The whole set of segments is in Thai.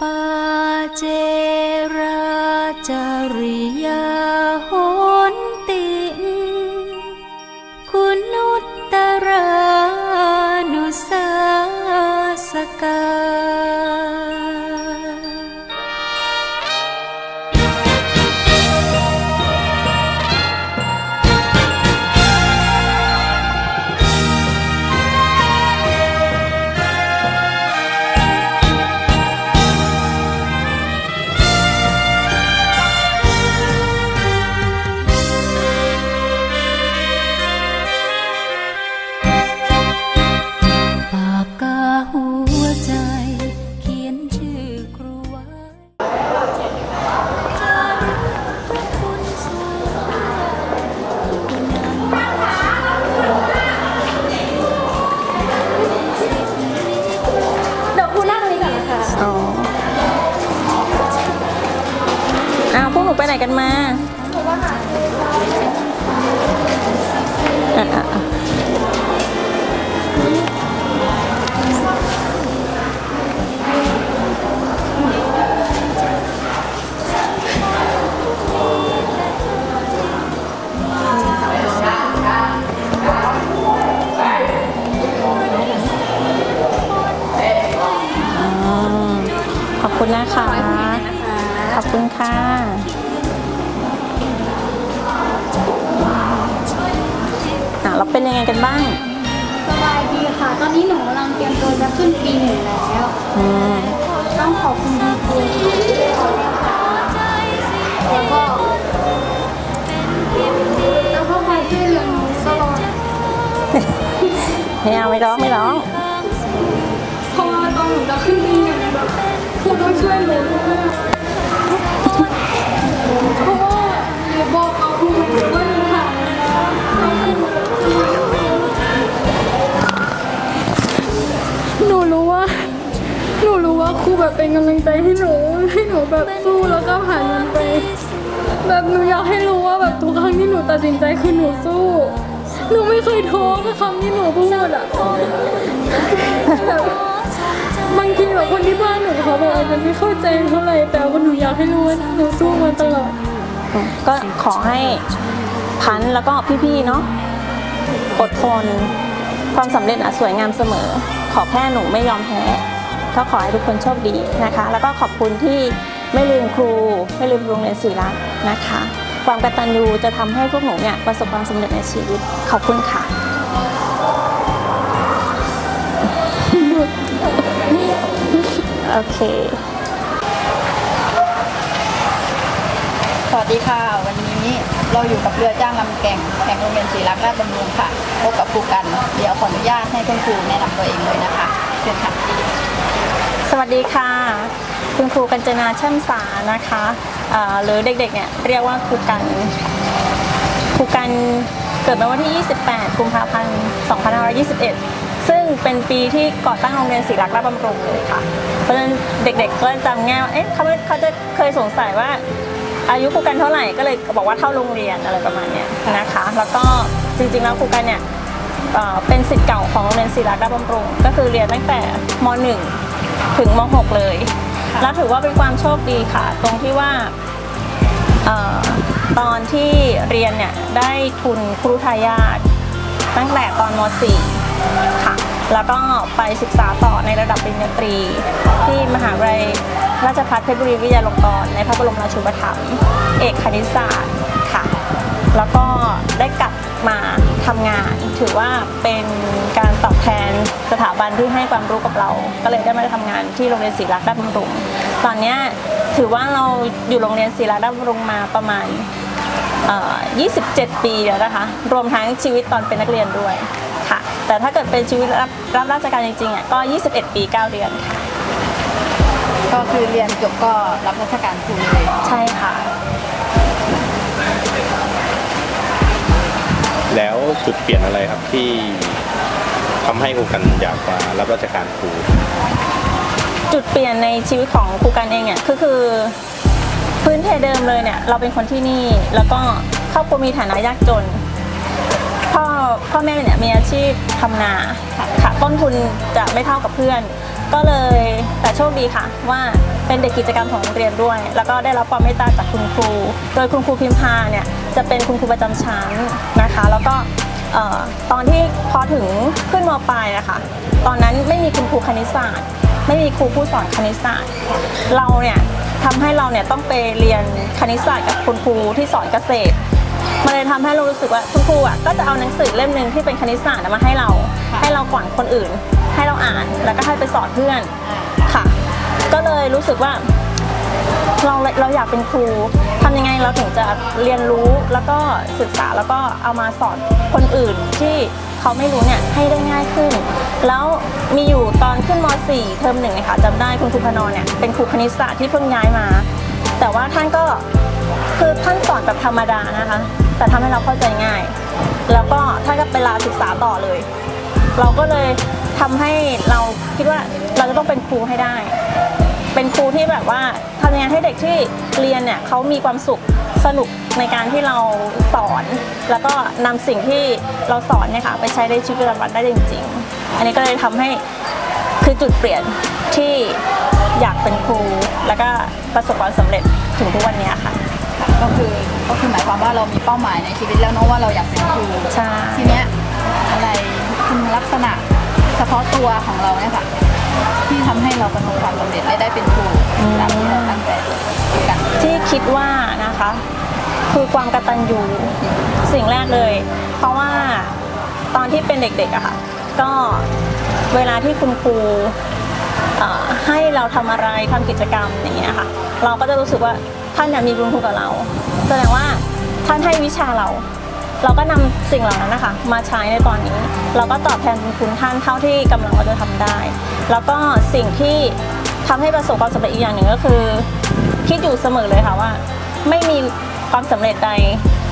ปาเจราจาริย เตรียมตัวจะขึ้นปีหนึ่งแล้ว อืมต้องขอบคุณคุณครูแล้วก็แล้วก็คอยช่วยเหลือหนูตลอดไม่เอาไม่ร้องไม่ร้อง เพราะว่าตอนหนูจะขึ้นปีหนึ่งแบบครูต้องช่วยหนูมาก เป็นกำลังใจให้หนูให้หนูแบบสู้แล้วก็ผ่านมันไป แบบหนูอยากให้รู้ว่าแบบทุกครั้งที่หนูตัดสินใจคือหนูสู้ หนูไม่เคยท้อกับคำที่หนูพูดอะแบบบางทีแบบคนที่บ้านหนูเขาแบบอาจจะไม่เข้าใจเท่าไหร่แต่ว่าหนูอยากให้รู้ว่าหนูสู้มาตลอดก็ขอให้พันธุ์แล้วก็พี่ๆเนาะอดทนความสำเร็จอะสวยงามเสมอ ขอแค่หนูไม่ยอมแพ้ ก็ขอให้ทุกคนโชคดีนะคะ แล้วก็ขอบคุณที่ไม่ลืมครู ไม่ลืมโรงเรียนศรีรัตน์นะคะ ความกตัญญูจะทำให้พวกหนูเนี่ยประสบความสำเร็จในชีวิต ขอบคุณค่ะโอเค สวัสดีค่ะ วันนี้เราอยู่กับเรือจ้างลำแก่งแห่งโรงเรียนศรีรักษ์ราชบำรุงค่ะพบกับครูกัน เดี๋ยวขออนุญาตให้คุณครูแนะนำตัวเองเลยนะคะเชิญค่ะ วัสดีค่ะ คุณครูกัญจนาช่ำสานะคะหรือเด็กๆเนี่ยเรียกว่าครูกันครูกันเกิดเมื่อวันที่ 28 กุมภาพันธ์ 2521 ซึ่งเป็นปีที่ก่อตั้งโรงเรียนศรีรักษ์ราชบำรุงเลยค่ะ เพราะฉะนั้นเด็กๆก็จำง่ายว่าเอ๊ะเขาเขาจะเคยสงสัยว่าอายุครูกันเท่าไหร่ก็เลยบอกว่าเท่าโรงเรียนอะไรประมาณนี้นะคะ แล้วก็จริงๆแล้วครูกันเนี่ยเอ่อเป็นสิทธิ์เก่าของโรงเรียนศรีรักษ์ราชบำรุงก็คือเรียนตั้งแต่ม .1 ถึงม .6 เลย แล้วถือว่าเป็นความโชคดีค่ะ ตรงที่ว่าเอ่อตอนที่เรียนเนี่ยได้ทุนครูทายาทตั้งแต่ตอนม .4 ค่ะ แล้วก็ไปศึกษาต่อในระดับปริญญาตรี ที่มหาวิทยาลัยราชภัฏเพชรบุรีวิทยาลงกรณ์ในพระบรมราชูปถัมภ์เอกคณิตศาสตร์ค่ะ แล้วก็ได้กลับมา ทำงาน ถือว่าเป็นการตอบแทนสถาบันที่ให้ความรู้กับเรา ก็เลยได้มาทำงานที่โรงเรียนศรีรักษ์ราชบำรุงตอนเนี้ยถือว่าเราอยู่โรงเรียนศรีรักษ์ราชบำรุงมาประมาณเอ่อ27 ปีแล้วนะคะ รวมทั้งชีวิตตอนเป็นนักเรียนด้วยค่ะ แต่ถ้าเกิดเป็นชีวิตรับรับราชการจริงๆอะก็ 21 ปี 9 เดือนค่ะ ก็คือเรียนจบก็รับราชการครูเลย ใช่ค่ะ แล้วจุดเปลี่ยนอะไรครับที่ทำให้ครูกันอยากมารับราชการครูจุดเปลี่ยนในชีวิตของครูกันเองเนี่ยก็คือพื้นเพเดิมเลยเนี่ยเราเป็นคนที่นี่แล้วก็ครอบครัวมีฐานะยากจน พ่อพ่อแม่เนี่ยมีอาชีพทำนาค่ะต้นทุนจะไม่เท่ากับเพื่อน ก็เลยแต่โชคดีค่ะ ว่าเป็นเด็กกิจกรรมของโรงเรียนด้วย แล้วก็ได้รับความเมตตาจากคุณครู โดยคุณครูพิมพาเนี่ยจะเป็นคุณครูประจำชั้นนะคะ แล้วก็ตอนที่พอถึงขึ้นมปลายนะคะตอนนั้นไม่มีคุณครูคณิตศาสตร์ ไม่มีครูผู้สอนคณิตศาสตร์ เราเนี่ยทำให้เราเนี่ยต้องไปเรียนคณิตศาสตร์กับคุณครูที่สอนเกษตร เลยทำให้เรารู้สึกว่าคุณครูอะก็จะเอาหนังสือเล่มหนึ่งที่เป็นคณิตศาสตร์มาให้เราค่ะให้เราก่อนคนอื่น ให้เราอ่านแล้วก็ให้ไปสอนเพื่อนค่ะ ก็เลยรู้สึกว่าเราเราอยากเป็นครูทำยังไงเราถึงจะเรียนรู้แล้วก็ศึกษาแล้วก็เอามาสอนคนอื่นที่เขาไม่รู้เนี่ยให้ได้ง่ายขึ้น แล้วมีอยู่ตอนขึ้นม .4 เทอมหนึ่งนะคะจำได้คุณครูพนอเนี่ยเป็นครูคณิตศาสตร์ที่เพิ่งย้ายมา แต่ว่าท่านก็ คือท่านสอนแบบธรรมดานะคะ แต่ทำให้เราเข้าใจง่าย แล้วก็ท่านก็ไปลาศึกษาต่อเลย เราก็เลยทำให้เราคิดว่าเราจะต้องเป็นครูให้ได้ เป็นครูที่แบบว่าทำยังไงให้เด็กที่เรียนเนี่ยเขามีความสุขสนุกในการที่เราสอน แล้วก็นำสิ่งที่เราสอนเนี่ยค่ะไปใช้ในชีวิตประจำวันได้จริง ๆ อันนี้ก็เลยทำให้คือจุดเปลี่ยนที่อยากเป็นครู แล้วก็ประสบความสำเร็จถึงทุกวันนี้ค่ะ ก็คือก็คือหมายความว่าเรามีเป้าหมายในชีวิตแล้วเนอะว่าเราอยากเป็นครูใช่ทีเนี้ยอะไรคุณลักษณะเฉพาะตัวของเราเนี่ยค่ะที่ทำให้เราประสบความสำเร็จและได้เป็นครูตามที่เราตั้งใจกันที่คิดว่านะคะ คือความกตัญญูสิ่งแรกเลย เพราะว่าตอนที่เป็นเด็กๆอะค่ะ ก็เวลาที่คุณครูเอ่อให้เราทำอะไรทำกิจกรรมอย่างเงี้ยค่ะ เราก็จะรู้สึกว่า ท่านเนี่ยมีบุญคุณกับเราแสดงว่าท่านให้วิชาเรา เราก็นำสิ่งเหล่านั้นนะคะ มาใช้ในตอนนี้ เราก็ตอบแทนบุญคุณท่านเท่าที่กำลังเราจะทำได้ แล้วก็สิ่งที่ทำให้ประสบความสำเร็จอีกอย่างหนึ่งก็คือ คิดอยู่เสมอเลยค่ะว่า ไม่มีความสำเร็จใด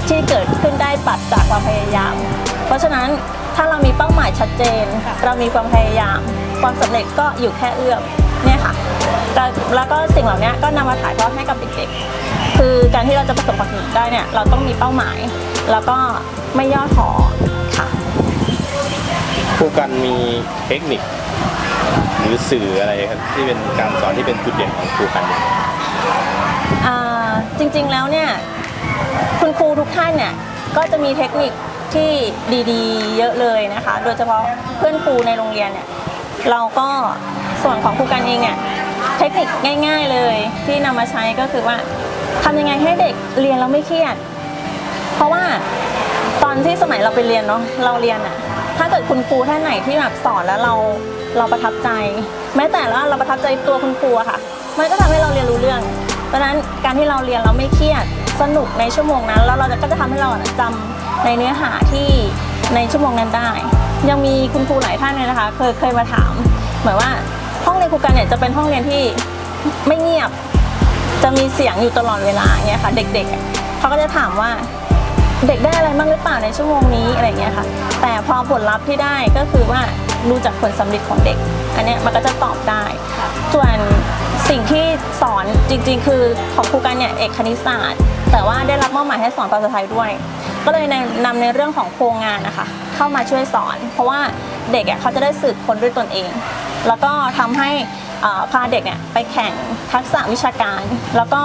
ที่เกิดขึ้นได้ปัดจากความพยายาม เพราะฉะนั้นถ้าเรามีเป้าหมายชัดเจน เรามีความพยายาม ความสำเร็จก็อยู่แค่เอื้อมเนี่ยค่ะ แล้วแล้วก็สิ่งเหล่านี้ก็นำมาถ่ายทอดให้กับเด็กๆคือการที่เราจะประสบความสำเร็จได้เนี่ยเราต้องมีเป้าหมาย แล้วก็ไม่ย่อท้อค่ะครูกันมีเทคนิค หรือสื่ออะไรครับที่เป็นการสอนที่เป็นจุดเด่นของครูกันเนี่ยอ่าจริงๆแล้วเนี่ยคุณครูทุกท่านเนี่ยก็จะมีเทคนิคที่ดีๆ เยอะเลยนะคะ โดยเฉพาะเพื่อนครูในโรงเรียนเนี่ยเราก็ส่วนของครูกันเองเนี่ย เทคนิคง่าย ๆเลยที่นำมาใช้ก็คือว่าทำยังไงให้เด็กเรียนแล้วไม่เครียด เพราะว่าตอนที่สมัยเราไปเรียนเนาะเราเรียนอะถ้าเกิดคุณครูท่านไหนที่แบบสอนแล้วเราเราประทับใจ แม้แต่ว่าเราประทับใจตัวคุณครูอะค่ะ มันก็ทำให้เราเรียนรู้เรื่องเพราะนั้นการที่เราเรียนเราไม่เครียดสนุกในชั่วโมงนั้น แล้วเราก็จะทำให้เราอะจำในเนื้อหาที่ในชั่วโมงนั้นได้ ยังมีคุณครูหลายท่านเลยนะคะ เคยเคยมาถาม เหมือนว่า ห้องเรียนครูกันเนี่ยจะเป็นห้องเรียนที่ไม่เงียบ จะมีเสียงอยู่ตลอดเวลาเงี้ยค่ะ เด็กๆเขาก็จะถามว่าเด็กได้อะไรบ้างหรือเปล่าในชั่วโมงนี้อะไรเงี้ยค่ะ แต่พอผลลัพธ์ที่ได้ก็คือว่าดูจากผลสำเร็จของเด็ก อันเนี้ยมันก็จะตอบได้ ส่วนสิ่งที่สอนจริงๆ คือของครูกันเนี่ยเอกคณิตศาสตร์ แต่ว่าได้รับมอบหมายให้สอนภาษาไทยด้วย ก็เลยนำในเรื่องของโครงงานนะคะ เข้ามาช่วยสอน เพราะว่าเด็กเขาจะได้สืบค้นด้วยตนเอง แล้วก็ทำให้เอ่อพาเด็กเนี่ยไปแข่งทักษะวิชาการ แล้วก็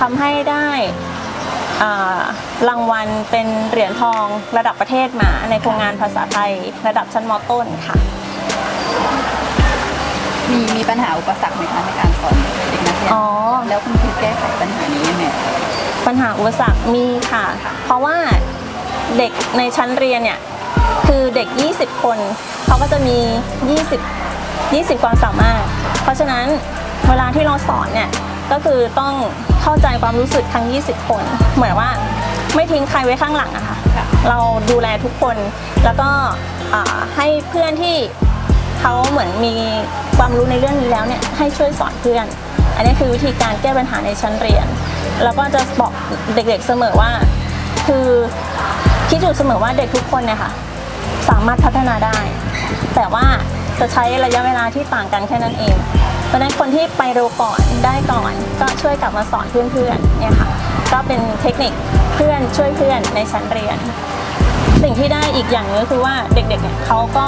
ทำให้ได้อ่ารางวัลเป็นเหรียญทองระดับประเทศมาในโครงงานภาษาไทยระดับชั้นมต้นค่ะ มีมีปัญหาอุปสรรคไหมคะในการสอนเด็กนักเรียนอ๋อแล้วคุณครูแก้ไขปัญหานี้ยังไงปัญหาอุปสรรคมีค่ะ เพราะว่าเด็กในชั้นเรียนเนี่ยคือเด็ก 20 คนเขาก็จะมี 20 20 ความสามารถ เพราะฉะนั้นเวลาที่เราสอนเนี่ยก็คือต้องเข้าใจความรู้สึกทั้ง 20 คน เหมือนว่าไม่ทิ้งใครไว้ข้างหลังอะค่ะ เราดูแลทุกคน แล้วก็ให้เพื่อนที่เขาเหมือนมีความรู้ในเรื่องนี้แล้วเนี่ยให้ช่วยสอนเพื่อน อันนี้คือวิธีการแก้ปัญหาในชั้นเรียน แล้วก็จะบอกเด็กๆเสมอว่า คือคิดอยู่เสมอว่าเด็กทุกคนเนี่ยค่ะสามารถพัฒนาได้ แต่ว่า จะใช้ระยะเวลาที่ต่างกันแค่นั้นเอง เพราะนั้นคนที่ไปเร็วก่อนได้ก่อน ก็ช่วยกลับมาสอนเพื่อนๆเนี่ยค่ะ ก็เป็นเทคนิคเพื่อนช่วยเพื่อนในชั้นเรียน สิ่งที่ได้อีกอย่างนึงก็คือว่าเด็กๆเเขาก็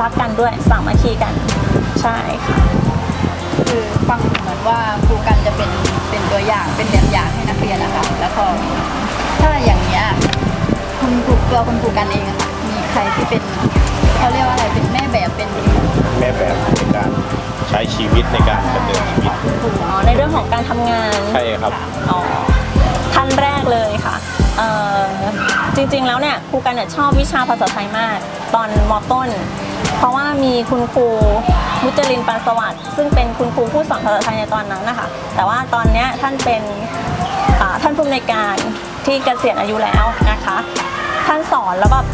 รักกันด้วยสามัคคีกันใช่ค่ะคือฟังเหมือนว่าครูกันจะเป็นเป็นตัวอย่างเป็นแบบอย่างให้นักเรียนนะคะแล้วก็ถ้าอย่างเนี้ยคุณครูตัวคุณครูกันเองอะค่ะมีใครที่เป็นเขาเรียกว่าอะไรเป็น แม่แบบเป็นแม่แบบในการใช้ชีวิตในการดำเนินชีวิตอ๋อในเรื่องของการทำงานใช่ครับ อ๋อท่านแรกเลยค่ะเอ่อจริงๆแล้วเนี่ยครูกันเนี่ยชอบวิชาภาษาไทยมาก ตอนมต้น เพราะว่ามีคุณครูมุจลินปานสวัสดิ์ซึ่งเป็นคุณครูผู้สอนภาษาไทยในตอนนั้นนะคะแต่ว่าตอนเนี้ยท่านเป็น อ่าท่านผู้อำนวยการที่เกษียณอายุแล้วนะคะ ท่านสอนแล้วแบบ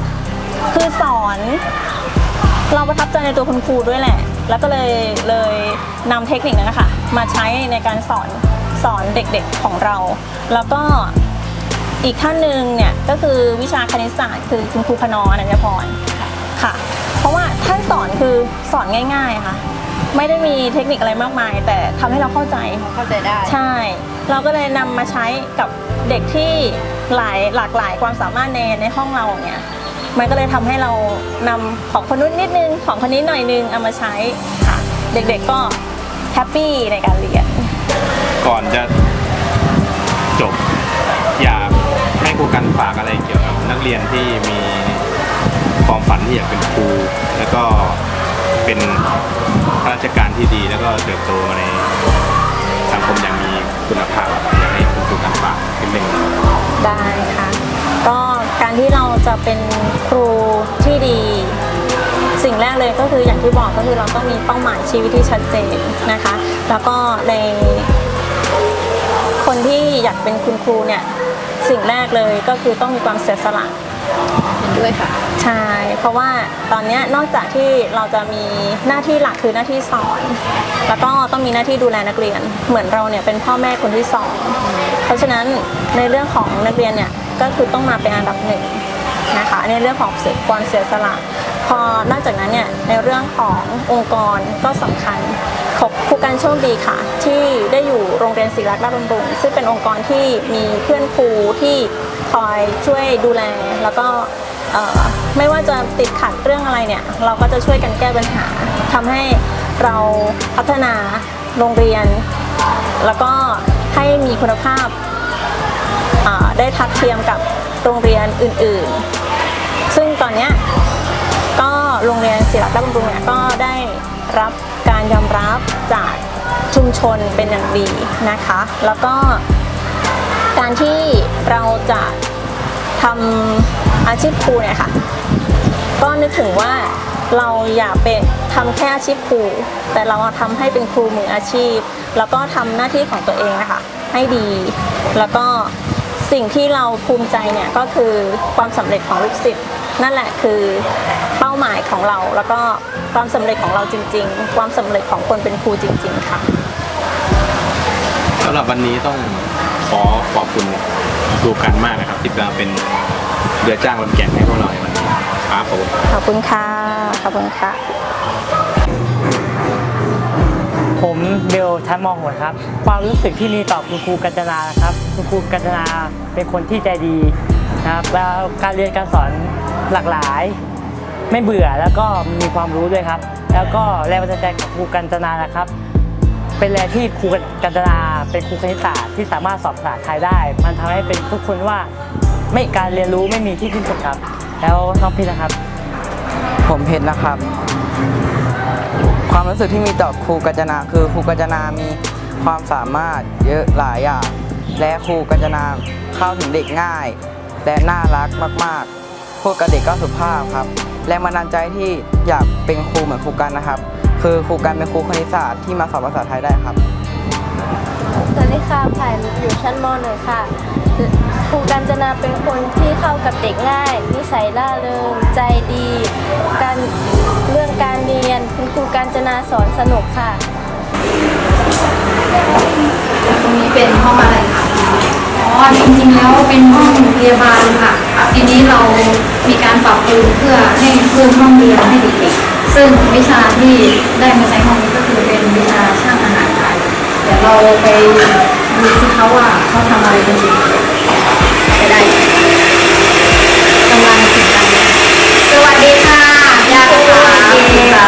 คือสอน เราประทับใจในตัวคุณครูด้วยแหละ แล้วก็เลยเลยนำเทคนิคนั้นนะคะมาใช้ในการสอนสอนเด็กๆของเรา แล้วก็อีกท่านหนึ่งเนี่ยก็คือวิชาคณิตศาสตร์คือคุณครูพนออนัญญพรค่ะ เพราะว่าท่านสอนคือสอนง่าย ๆค่ะ ไม่ได้มีเทคนิคอะไรมากมาย แต่ทำให้เราเข้าใจเข้าใจได้ ใช่ เราก็เลยนำมาใช้กับเด็กที่หลายหลากหลายความสามารถในในห้องเราเนี่ย มันก็เลยทำให้เรานำของคนนู้นนิดนึงของคนนี้หน่อยนึงเอามาใช้ค่ะ เด็กๆก็แฮปปี้ในการเรียน ก่อนจะจบอยากให้ครูกันฝากอะไรเกี่ยวกับนักเรียนที่มีความฝันที่อยากเป็นครูแล้วก็เป็นข้าราชการที่ดีแล้วก็เติบโตในสังคมอย่างมีคุณภาพอยากให้คุณครูกันฝากนิดนึงได้ค่ะ การที่เราจะเป็นครูที่ดี สิ่งแรกเลยก็คืออย่างที่บอกก็คือเราต้องมีเป้าหมายชีวิตที่ชัดเจนนะคะ แล้วก็ในคนที่อยากเป็นคุณครูเนี่ยสิ่งแรกเลยก็คือต้องมีความเสียสละเห็นด้วยค่ะ ใช่ เพราะว่าตอนเนี้ยนอกจากที่เราจะมีหน้าที่หลักคือหน้าที่สอน แล้วก็ต้องมีหน้าที่ดูแลนักเรียน เหมือนเราเนี่ยเป็นพ่อแม่คนที่สอง เพราะฉะนั้นในเรื่องของนักเรียนเนี่ยก็คือต้องมาเป็นอันดับหนึ่งนะคะในเรื่องของเสียความเสียสละ พอนอกจากนั้นเนี่ยในเรื่องขององค์กรก็สำคัญขอบครูการโชคดีค่ะ ที่ได้อยู่โรงเรียนศิริรักษ์ราชบำรุงซึ่งเป็นองค์กรที่มีเพื่อนครูที่คอยช่วยดูแลแล้วก็ ไม่ว่าจะติดขัดเรื่องอะไรเนี่ย เราก็จะช่วยกันแก้ปัญหาทำให้เราพัฒนาโรงเรียน แล้วก็ให้มีคุณภาพาได้ทัดเทียมกับโรงเรียนอื่นๆ ซึ่งตอนนี้ก็โรงเรียนศิลปะบำรุงเนี่ยก็ได้รับการยอมรับจากชุมชนเป็นอย่างดีนะคะ แล้วก็การที่เราจะทำ อาชีพครูเนี่ยค่ะ ก็นึกถึงว่าเราอย่าเป็นทำแค่อาชีพครู แต่เราทำให้เป็นครูมืออาชีพ แล้วก็ทำหน้าที่ของตัวเองนะคะให้ดี แล้วก็สิ่งที่เราภูมิใจเนี่ยก็คือความสำเร็จของลูกศิษย์นั่นแหละคือเป้าหมายของเรา แล้วก็ความสำเร็จของเราจริง ๆ ความสำเร็จของคนเป็นครูจริง ๆ ค่ะสำหรับวันนี้ต้องขอขอบคุณครูกันมากนะครับที่มาเป็น เรือจ้างรถแก่นให้พวกเราในวันนี้ครับผมขอบคุณค่ะ ขอบคุณค่ะ ผมเบลชั้นม .6 ครับ ความรู้สึกที่มีต่อคุณครูกัญจนานะครับ คุณครูกัญจนาเป็นคนที่ใจดีนะครับแล้วการเรียนการสอนหลากหลาย ไม่เบื่อแล้วก็มีความรู้ด้วยครับ แล้วก็แรงบันดาลใจของครูกัญจนานะครับ เป็นแรงที่ครูกัญจนาเป็นครูคณิตศาสตร์ที่สามารถสอบภาษาไทยได้ มันทำให้เป็นทุกคนว่า ไม่การเรียนรู้ไม่มีที่สิ้นสุดครับ แล้วน้องพี่นะครับ ผมเพชรนะครับ ความรู้สึกที่มีต่อครูกัจนาคือครูกัจนามีความสามารถเยอะหลายอย่าง และครูกัจนาเข้าถึงเด็กง่าย และน่ารักมากๆพูดกับเด็กก็สุภาพครับแรงบันดาลใจที่อยากเป็นครูเหมือนครูกันนะครับ คือครูกันเป็นครูคณิตศาสตร์ที่มาสอนภาษาไทยได้ครับสวัสดีค่ะผ่านอยู่ชั้นมหนึ่งค่ะ รูกัญจนาเป็นคนที่เข้ากับเด็กง่าย นิสัยร่าเริงใจดี การเรื่องการเรียนคุณครูกัญจนาสอนสนุกค่ะ ตรงนี้เป็นห้องอะไรคะอ๋อจริงๆแล้วเป็นห้องพยาบาลค่ะ ทีนี้เรามีการปรับปรุงเพื่อให้เพิ่มห้องเรียนให้เด็กๆซึ่งวิชาที่ได้มาใช้ห้องนี้ก็คือเป็นวิชาช่างอาหารไทยเดี๋ยวเราไปดูสิเขาว่าเขาทำอะไรกันอยู่ ดกำลังเสียงดังสวัสดีค่ะยาคุณคะ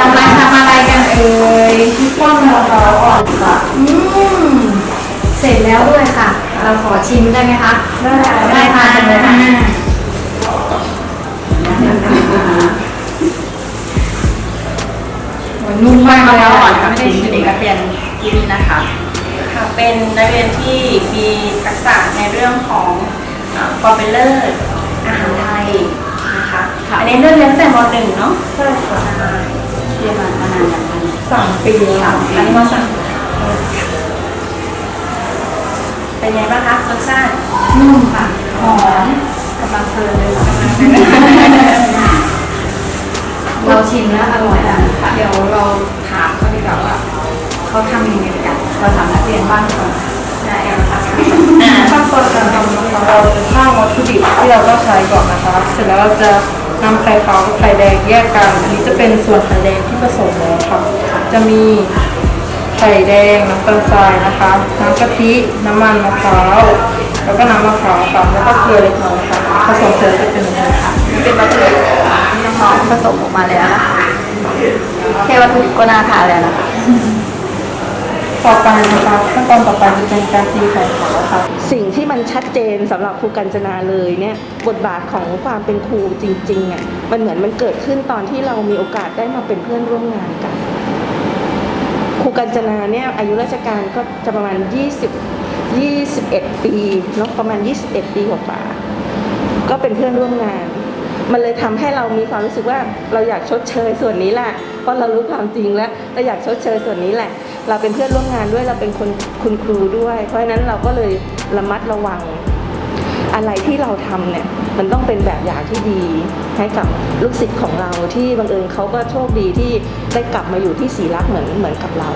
กำลังทำอะไรกันเอ่ยป้อนมะราวอ่อนค่ะอืมเสร็จแล้วด้วยค่ะ เราขอชิมได้ไหมคะ ได้ได้ค่ะนุ่มมากแล้วอ่อนค่ะไม่ได้ชิมเด็กนักเรียนที่นี่นะคะ เป็นนักเรียนที่มีทักษะในเรื่องของความเป็นเลิศอาหารไทยนะคะอันนี้เริ่มเรียนตั้งแต่มหนึ่งเนาะใช่ค่ะเรียนมามานานอย่างนั้นสามปีสามปีอันนี้มสามเป็นไงบ้างคะรสชาตินุ่มค่ะหอมกำลังเพลินเลยกำลังเพลินเราชิมแล้วอร่อยอะเดี๋ยวเราถามเขาดีกว่าว่า เขาทำยังไงกันเราถามนักเรียนบ้างก่อนได้เอลค่ะขั้นตอนการทำนะคะเราจะช่างวัตถุดิบที่เราต้องใช้ก่อนนะคะ เสร็จแล้วเราจะนำไข่ขาวกับไข่แดงแยกกัน อันนี้จะเป็นส่วนไข่แดงที่ผสมแล้วค่ะ จะมีไข่แดงน้ำตาลทรายนะคะ น้ำกะทิน้ำมันมะพร้าวแล้วก็น้ำมะพร้าวค่ะแล้วก็เกลือเล็กน้อยค่ะผสมเสร็จจะเป็นอย่างนี้ค่ะเป็นวัตถุดิบที่น้องๆผสมออกมาแล้วนะคะแค่วัตถุดิบก็น่าทานแล้วนะคะ ต่อไปนะคะขั้นตอนต่อไปจะเป็นการตีไข่ขาวค่ะ สิ่งที่มันชัดเจนสำหรับครูกัญจนาเลยเนี่ยบทบาทของความเป็นครูจริงๆอะมันเหมือนมันเกิดขึ้นตอนที่เรามีโอกาสได้มาเป็นเพื่อนร่วมงานกัน ครูกัญจนาเนี่ยอายุราชการก็จะประมาณ 20 21 ปีเนาะประมาณ 21 ปีกว่าก็เป็นเพื่อนร่วมงานมันเลยทำให้เรามีความรู้สึกว่าเราอยากชดเชยส่วนนี้แหละเพราะเรารู้ความจริงแล้วเราอยากชดเชยส่วนนี้แหละ เราเป็นเพื่อนร่วมงานด้วยเราเป็นคนคุณครูด้วย เพราะฉะนั้นเราก็เลยระมัดระวัง อะไรที่เราทำเนี่ยมันต้องเป็นแบบอย่างที่ดี ให้กับลูกศิษย์ของเราที่บังเอิญเขาก็โชคดีที่ได้กลับมาอยู่ที่ศรีรักเหมือนเหมือนกับเรา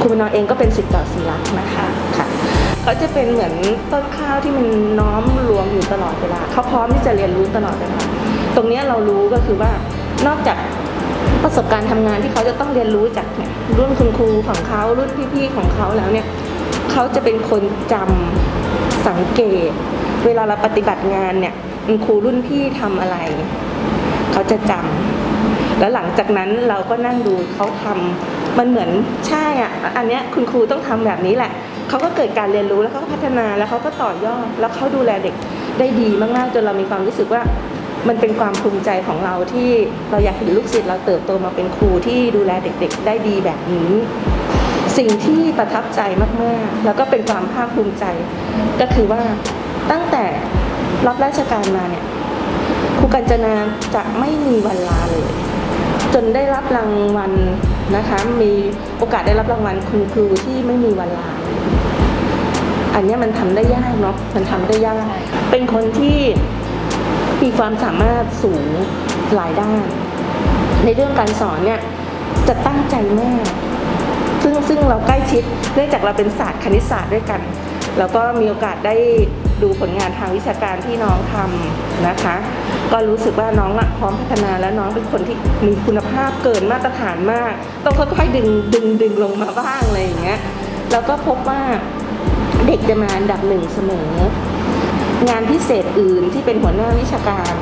ครูมนอเองก็เป็นศิษย์เก่าศรีรักนะคะค่ะเขาจะเป็นเหมือนต้นข้าวที่มันน้อมรวมอยู่ตลอดเวลาเขาพร้อมที่จะเรียนรู้ตลอดเวลาตรงนี้เรารู้ก็คือว่านอกจาก ประสบการณ์ทำงานที่เขาจะต้องเรียนรู้จากเนี่ยรุ่นคุณครูของเขารุ่นพี่ๆของเขาแล้วเนี่ยเขาจะเป็นคนจำสังเกต เวลาเราปฏิบัติงานเนี่ยคุณครูรุ่นพี่ทำอะไร เขาจะจำแล้วหลังจากนั้นเราก็นั่งดูเขาทำมันเหมือนใช่อะอันเนี้ยคุณครูต้องทำแบบนี้แหละเขาก็เกิดการเรียนรู้แล้วเขาก็พัฒนาแล้วเขาก็ต่อยอดแล้วเขาดูแลเด็กได้ดีมากๆจนเรามีความรู้สึกว่า มันเป็นความภูมิใจของเราที่เราอยากเห็นลูกศิษย์เราเติบโตมาเป็นครูที่ดูแลเด็กๆ ได้ดีแบบนี้ สิ่งที่ประทับใจมากๆ แล้วก็เป็นความภาคภูมิใจ ก็คือว่าตั้งแต่รับราชการมาเนี่ยครูกัญจนาจะไม่มีวันลาเลย จนได้รับรางวัลนะคะมีโอกาสได้รับรางวัลคุณครูที่ไม่มีวันลาเลยอันเนี้ยมันทำได้ยากเนาะมันทำได้ยาก เป็นคนที่ มีความสามารถสูงหลายด้าน ในเรื่องการสอนเนี่ยจะตั้งใจมากซึ่งซึ่งเราใกล้ชิดเนื่องจากเราเป็นศาสตร์คณิตศาสตร์ด้วยกัน แล้วก็มีโอกาสได้ดูผลงานทางวิชาการที่น้องทำนะคะ ก็รู้สึกว่าน้องอะพร้อมพัฒนาแล้วน้องเป็นคนที่มีคุณภาพเกินมาตรฐานมาก ต้องค่อยๆดึงดึงดึงลงมาบ้างอะไรอย่างเงี้ยแล้วก็พบว่าเด็กจะมาอันดับหนึ่งเสมอ งานพิเศษอื่นที่เป็นหัวหน้าวิชาการ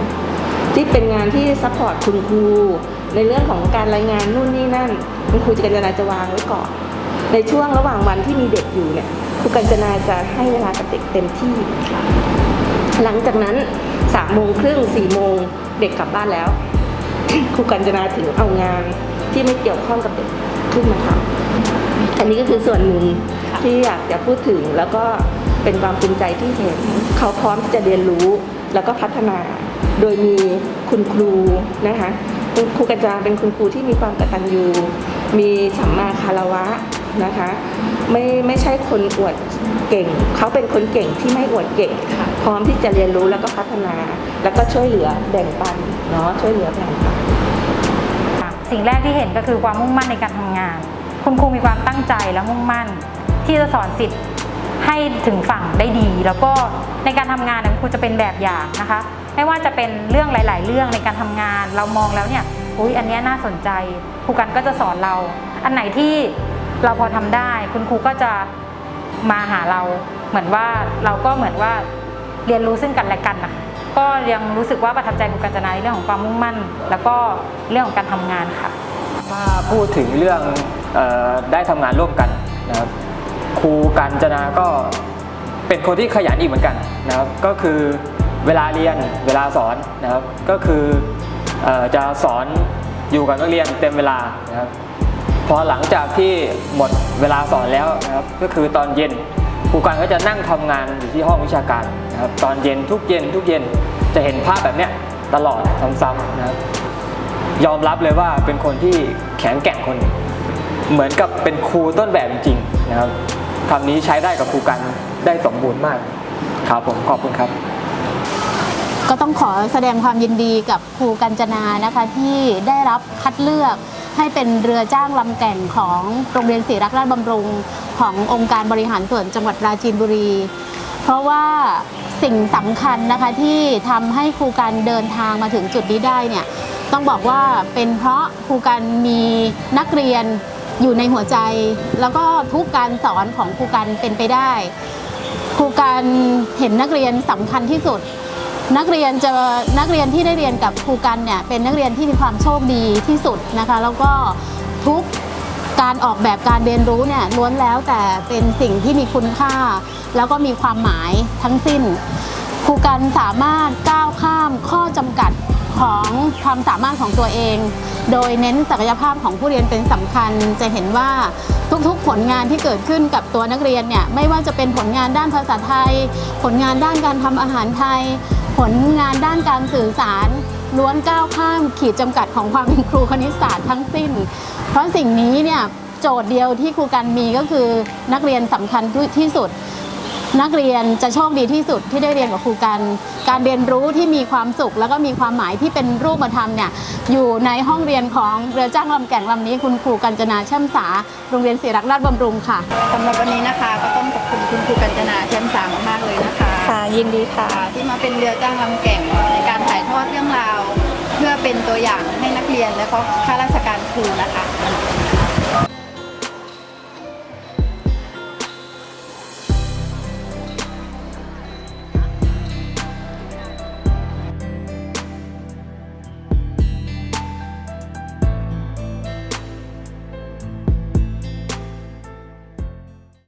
ที่เป็นงานที่ซัพพอร์ตคุณครูในเรื่องของการรายงานนู่นนี่นั่น คุณครูกัญจนาจะวางไว้ก่อนในช่วงระหว่างวันที่มีเด็กอยู่เนี่ยครูกัญจนาจะให้เวลากับเด็กเต็มที่ หลังจากนั้นสามโมงครึ่งสี่โมงเด็กกลับบ้านแล้วครูกัญจนาถึงเอางานที่ไม่เกี่ยวข้องกับเด็กขึ้นมาทำอันนี้ก็คือส่วนหนึ่งที่อยากจะพูดถึงแล้วก็ เป็นความภูมิใจที่เห็น เขาพร้อมที่จะเรียนรู้แล้วก็พัฒนา โดยมีคุณครูนะคะคุณครูกัญจาเป็นคุณครูที่มีความกตัญญูมีสัมมาคารวะนะคะไม่ไม่ใช่คนอวดเก่ง เขาเป็นคนเก่งที่ไม่อวดเก่ง พร้อมที่จะเรียนรู้แล้วก็พัฒนา แล้วก็ช่วยเหลือแบ่งปันเนาะช่วยเหลือแบ่งปันสิ่งแรกที่เห็นก็คือความมุ่งมั่นในการทำงาน คุณครูมีความตั้งใจและมุ่งมั่น ที่จะสอนสิทธิ์ ให้ถึงฝั่งได้ดี แล้วก็ในการทำงานนยคุณครูจะเป็นแบบอย่างนะคะ ไม่ว่าจะเป็นเรื่องหลาย ๆ เรื่องในการทำงาน เรามองแล้วเนี่ยอุ้ยอันนี้น่าสนใจครูกันก็จะสอนเรา อันไหนที่เราพอทำได้ คุณครูก็จะมาหาเราเหมือนว่าเราก็เหมือนว่าเรียนรู้ซึ่งกันและกันนะคะก็ยังรู้สึกว่าประทับใจครูกัญจนาในเรื่องของความมุ่งมั่น แล้วก็เรื่องของการทำงานค่ะถ้าพูดถึงเรื่องออได้ทำงานร่วมกันนะครับ ครูกัญจนาก็เป็นคนที่ขยันอีกเหมือนกันนะครับ ก็คือเวลาเรียนเวลาสอนนะครับ ก็คืออจะสอนอยู่กับนักเรียนเต็มเวลานะครับพอหลังจากที่หมดเวลาสอนแล้วนะครับก็คือตอนเย็นครูการก็จะนั่งทำงานอยู่ที่ห้องวิชาการนะครับตอนเย็นทุกเย็นทุกเย็นจะเห็นภาพแบบเนี้ยตลอดซ้ำๆนะครับยอมรับเลยว่าเป็นคนที่แข็งแกร่งคนหนึ่งเหมือนกับเป็นครูต้นแบบจริงๆนะครับ คำนี้ใช้ได้กับครูกันได้สมบูรณ์มากครับผมขอบคุณครับ ก็ต้องขอแสดงความยินดีกับครูกัญจนานะคะ ที่ได้รับคัดเลือกให้เป็นเรือจ้างลำแก่งของโรงเรียนศรีรักราชบำรุง ขององค์การบริหารส่วนจังหวัดปราจีนบุรี เพราะว่าสิ่งสำคัญนะคะที่ทำให้ครูการเดินทางมาถึงจุดนี้ได้เนี่ยต้องบอกว่าเป็นเพราะครูการมีนักเรียน อยู่ในหัวใจ แล้วก็ทุกการสอนของครูการเป็นไปได้ ครูการเห็นนักเรียนสำคัญที่สุด นักเรียนจะนักเรียนที่ได้เรียนกับครูกันเนี่ยเป็นนักเรียนที่มีความโชคดีที่สุดนะคะ แล้วก็ทุกการออกแบบการเรียนรู้เนี่ยล้วนแล้วแต่เป็นสิ่งที่มีคุณค่า แล้วก็มีความหมายทั้งสิ้นครูกันสามารถก้าวข้ามข้อจำกัด ของความสามารถของตัวเอง โดยเน้นศักยภาพของผู้เรียนเป็นสำคัญ จะเห็นว่าทุกๆ ผลงานที่เกิดขึ้นกับตัวนักเรียนเนี่ยไม่ว่าจะเป็นผลงานด้านภาษาไทย ผลงานด้านการทำอาหารไทย ผลงานด้านการสื่อสารล้วนก้าวข้ามขีดจำกัดของความเป็นครูคณิตศาสตร์ทั้งสิ้น เพราะสิ่งนี้เนี่ยโจทย์เดียวที่ครูกันมีก็คือนักเรียนสำคัญที่สุด นักเรียนจะโชคดีที่สุดที่ได้เรียนกับครูกัน การเรียนรู้ที่มีความสุข แล้วก็มีความหมายที่เป็นรูปธรรมเนี่ยอยู่ในห้องเรียนของเรือจ้างลำแก่งลำนี้ คุณครูกัญจนาช่ำสาโรงเรียนศรีรักราชบำรุงค่ะสำหรับวันนี้นะคะก็ต้องขอบคุณคุณครูกัญจนาเช่นสามมากๆเลยนะคะค่ะยินดีค่ะ ที่มาเป็นเรือจ้างลำแก่งในการถ่ายทอดเรื่องราว เพื่อเป็นตัวอย่างให้นักเรียนและก็ข้าราชการครูนะคะ